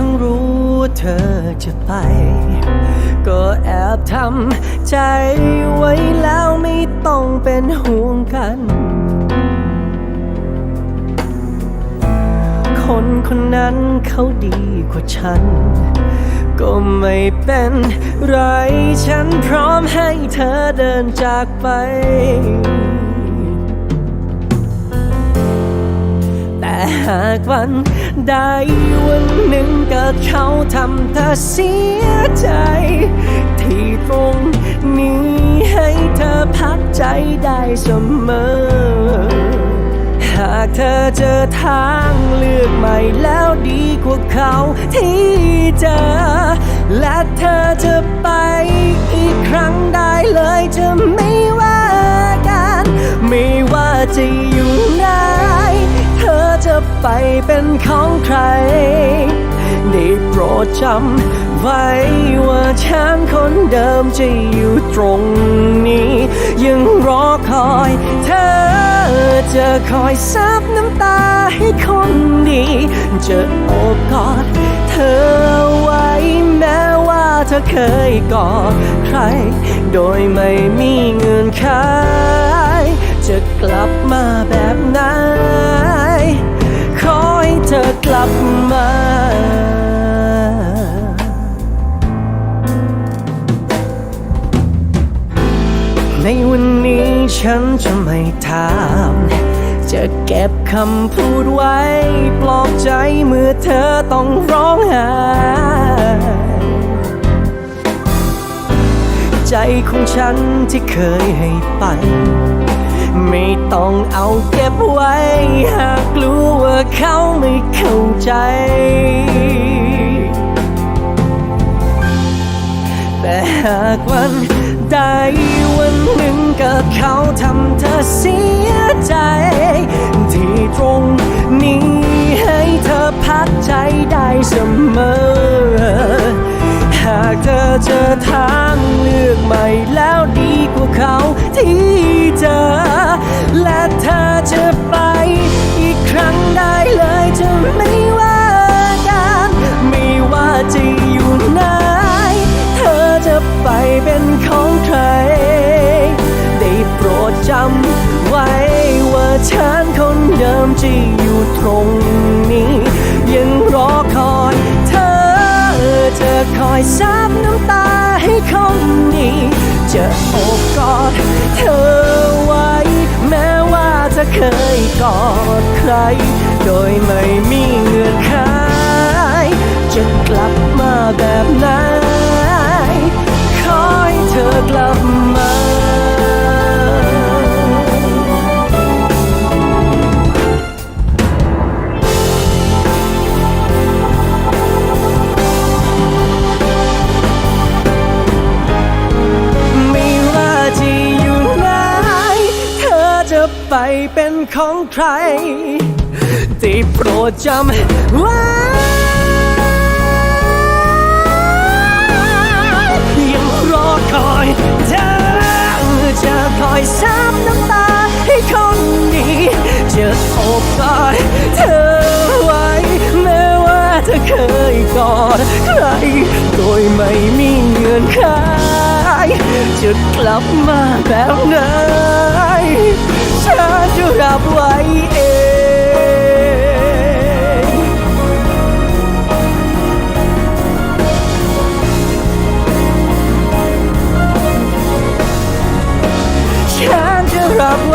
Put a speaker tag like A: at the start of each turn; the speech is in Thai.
A: ั้งรู้เธอจะไป ก็แอบทำใจไว้แล้วไม่ต้องเป็นห่วงกัน คนคนนั้นเขาดีกว่าฉัน ก็ไม่เป็นไร ฉันพร้อมให้เธอเดินจากไป หากวันใดวันหนึ่งเกิดเขาทำเธอเสียใจ ที่ตรงนี้ให้เธอพักใจได้เสมอ หากเธอเจอทางเลือกใหม่แล้วดีกว่าเขาที่เจอ ไปเป็นของใคร ได้โปรดจำไว้ว่าฉันคนเดิมจะอยู่ตรงนี้ ยังรอคอยเธอจะคอยซับน้ำตาให้คนดี จะโอบกอดเธอไว้แม้ว่าเธอเคยกอดใคร โดยไม่มีเงื่อนไขจะกลับมาแบบไหน ในวันนี้ฉันจะไม่ถาม จะเก็บคำพูดไว้ ปลอบใจเมื่อเธอต้องร้องไห้ใจของฉันที่เคยให้ไป ไม่ต้องเอาเก็บไว้ หากรู้ว่าเขาไม่เข้าใจแต่หากวันใด ก็เขาทำเธอเสียใจ ที่ตรงนี้ให้เธอพักใจได้เสมอ หากเธอเจอทางเลือกใหม่แล้วดีกว่าเขาที่เจอ และเธอจะ ฉันคนเดิมที่อยู่ตรงนี้ ยังรอคอยเธอจะคอยซับน้ำตาให้คนดีจะโอบกอดเธอไว้ แม้ว่าเธอเคยกอดใคร โดยไม่มีเงื่อนไขจะกลับมาแบบไหน ไปเป็นของใครได้โปรดจำไว้ยังรอคอยเธอจะคอยซับน้ำตาให้คนดีจะโอบกอดเธอไว้ แม้ว่าเธอเคยกอดใคร โดยไม่มีเงื่อนไขจะกลับมาแบบไหนฉัน Come